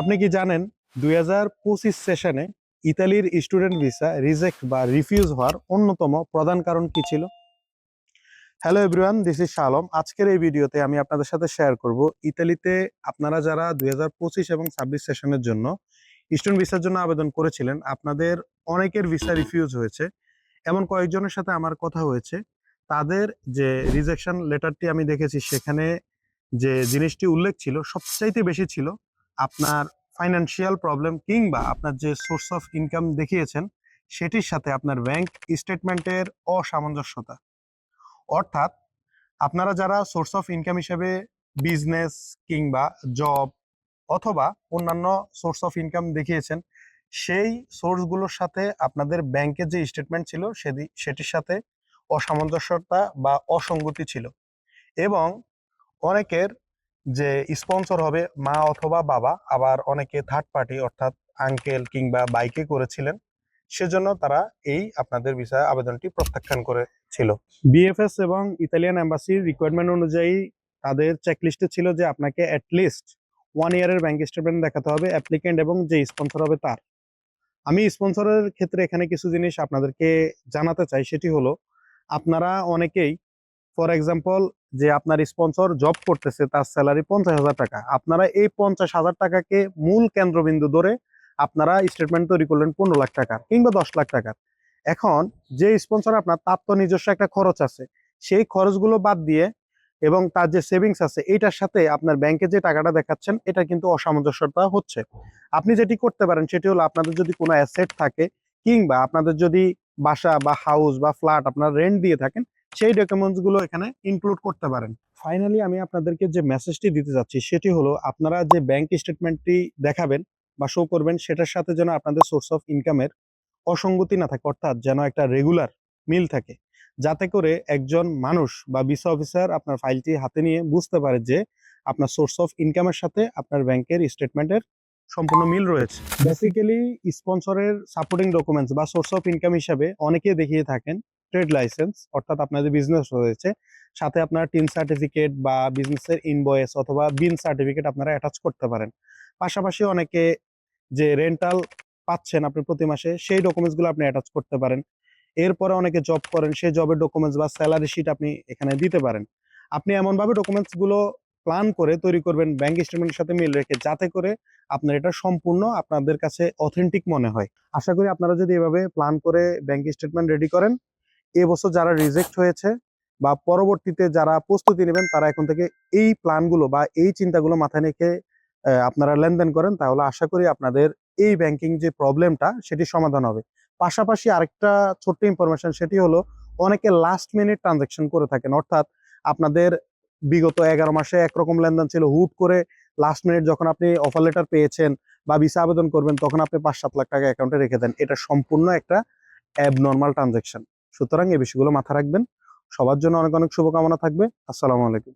আপনি কি জানেন দুই হাজার পঁচিশ সেশনে ইতালির স্টুডেন্ট ভিসা রিজেক্ট বা রিফিউজ হওয়ার অন্যতম প্রধান কারণ কি ছিল? হ্যালো এভরিওয়ান দিস ইজ শালম আজকের এই ভিডিওতে আমি আপনাদের সাথে শেয়ার করব ইতালিতে আপনারা যারা দুই হাজার পঁচিশ এবং ছাব্বিশ সেশনের জন্য স্টুডেন্ট ভিসার জন্য আবেদন করেছিলেন, আপনাদের অনেকের ভিসা রিফিউজ হয়েছে। এমন কয়েকজনের সাথে আমার কথা হয়েছে। তাদের যে রিজেকশন লেটারটি আমি দেখেছি, সেখানে যে জিনিসটি উল্লেখ ছিল, সবচাইতে বেশি ছিল আপনার ফাইন্যান্সিয়াল প্রবলেম কিংবা আপনার যে সোর্স অফ ইনকাম দেখিয়েছেন, সেটির সাথে আপনার ব্যাংক স্টেটমেন্টের অসামঞ্জস্যতা। অর্থাৎ আপনারা যারা সোর্স অফ ইনকাম হিসেবে বিজনেস কিংবা জব অথবা অন্যান্য সোর্স অফ ইনকাম দেখিয়েছেন, সেই সোর্সগুলোর সাথে আপনাদের ব্যাংকের যে স্টেটমেন্ট ছিল, সেদি, সেটির সাথে অসামঞ্জস্যতা বা অসঙ্গতি ছিল। এবং অনেকের যে স্পন্সর হবে মা অথবা বাবা, আবার অনেকে থার্ড পার্টি অর্থাৎ আঙ্কেল কিংবা বাইকে করেছিলেন, সেজন্য তারা এই আপনাদের বিষয়ে আবেদনটি প্রত্যাখ্যান করেছিল। বিএফএস এবং ইতালিয়ান এম্বাসির রিকোয়ারমেন্ট অনুযায়ী তাদের চেকলিস্টে ছিল যে আপনাকে অ্যাটলিস্ট ওয়ান ইয়ারের ব্যাংক স্টেটমেন্ট দেখাতে হবে অ্যাপ্লিকেন্ট এবং যে স্পন্সর হবে তার। আমি স্পন্সরের ক্ষেত্রে এখানে কিছু জিনিস আপনাদেরকে জানাতে চাই, সেটি হলো, আপনারা অনেকেই ফর এক্সাম্পল যে আপনার স্পন্সর জব করতেছে, তার স্যালারি পঞ্চাশ হাজার টাকা। আপনারা এই পঞ্চাশ হাজার টাকাকে মূল কেন্দ্রবিন্দু ধরে আপনারা স্টেটমেন্ট তৈরি করলেন পনেরো লাখ টাকার কিংবা দশ লাখ টাকার। এখন যে স্পন্সর আপনার, তার তো নিজস্ব একটা খরচ আছে। সেই খরচগুলো বাদ দিয়ে এবং তার যে সেভিংস আছে এইটার সাথে আপনার ব্যাংকে যে টাকাটা দেখাচ্ছেন, এটা কিন্তু অসামঞ্জস্যতা হচ্ছে। আপনি যেটি করতে পারেন, সেটি হলো আপনাদের যদি কোনো অ্যাসেট থাকে, কিংবা আপনাদের যদি বাসা বা হাউস বা ফ্ল্যাট আপনার রেন্ট দিয়ে থাকেন সেই ডকুমেন্টসগুলো এখানে ইনক্লুড করতে পারেন। ফাইনালি আমি আপনাদেরকে যে মেসেজটি দিতে যাচ্ছি, সেটি হলো আপনারা যে ব্যাংক স্টেটমেন্টটি দেখাবেন বা শো করবেন, সেটার সাথে যেন আপনাদের সোর্স অফ ইনকামের অসঙ্গতি না থাকে, অর্থাৎ যেন একটা রেগুলার মিল থাকে। যাতে করে একজন মানুষ বা ভিসা অফিসার আপনার ফাইলটি হাতে নিয়ে বুঝতে পারে যে আপনার সোর্স অফ ইনকামের সাথে আপনার ব্যাংকের স্টেটমেন্টের সম্পূর্ণ মিল রয়েছে। বেসিক্যালি স্পন্সরের সাপোর্টিং ডকুমেন্টস বা সোর্স অফ ইনকাম হিসাবে অনেকে দেখিয়ে থাকেন ট্রেড লাইসেন্স অর্থাৎ আপনার যে বিজনেস রয়েছে, সাথে আপনার টিন সার্টিফিকেট বা বিজনেসের ইনভয়েস অথবা বিন সার্টিফিকেট আপনারা অ্যাটাচ করতে পারেন। পাশাপাশি অনেকে যে রেন্টাল পাচ্ছেন আপনি প্রতি মাসে, সেই ডকুমেন্টসগুলো আপনি অ্যাটাচ করতে পারেন। এরপরে অনেকে জব করেন, সেই জবের ডকুমেন্টস বা স্যালারি শিট আপনি এখানে দিতে পারেন। আপনি এমনভাবে ডকুমেন্টসগুলো প্ল্যান করে তৈরি করবেন ব্যাংক স্টেটমেন্টের সাথে মিল রেখে, যাতে করে আপনার এটা সম্পূর্ণ আপনাদের কাছে অথেন্টিক মনে হয়। আশা করি আপনারা যদি এভাবে প্ল্যান করে ব্যাংক স্টেটমেন্ট রেডি করেন এবছর যারা রিজেক্ট হয়েছে বা পরবর্তীতে যারা প্রস্তুতি নেবেন, তারা এখন থেকে এই প্ল্যানগুলো বা এই চিন্তাগুলো মাথায় রেখে আপনারা লেনদেন করেন। তাহলে আশা করি আপনাদের এই ব্যাংকিং যে প্রবলেমটা সেটি সমাধান হবে। পাশাপাশি আরেকটা ছোট্ট ইনফরমেশন সেটি হলো অনেকে লাস্ট মিনিট ট্রানজাকশন করে থাকেন। অর্থাৎ আপনাদের বিগত এগারো মাসে একরকম লেনদেন ছিল, হুট করে লাস্ট মিনিট যখন আপনি অফার লেটার পেয়েছেন বা ভিসা আবেদন করবেন, তখন আপনি পাঁচ সাত লাখ টাকা অ্যাকাউন্টে রেখে দেন। এটা সম্পূর্ণ একটা অ্যাবনর্মাল ট্রানজাকশন সুতরাং এই বিষয়গুলো মাথা রাখবেন। সবার জন্য অনেক অনেক শুভকামনা থাকবে। আসসালামু আলাইকুম।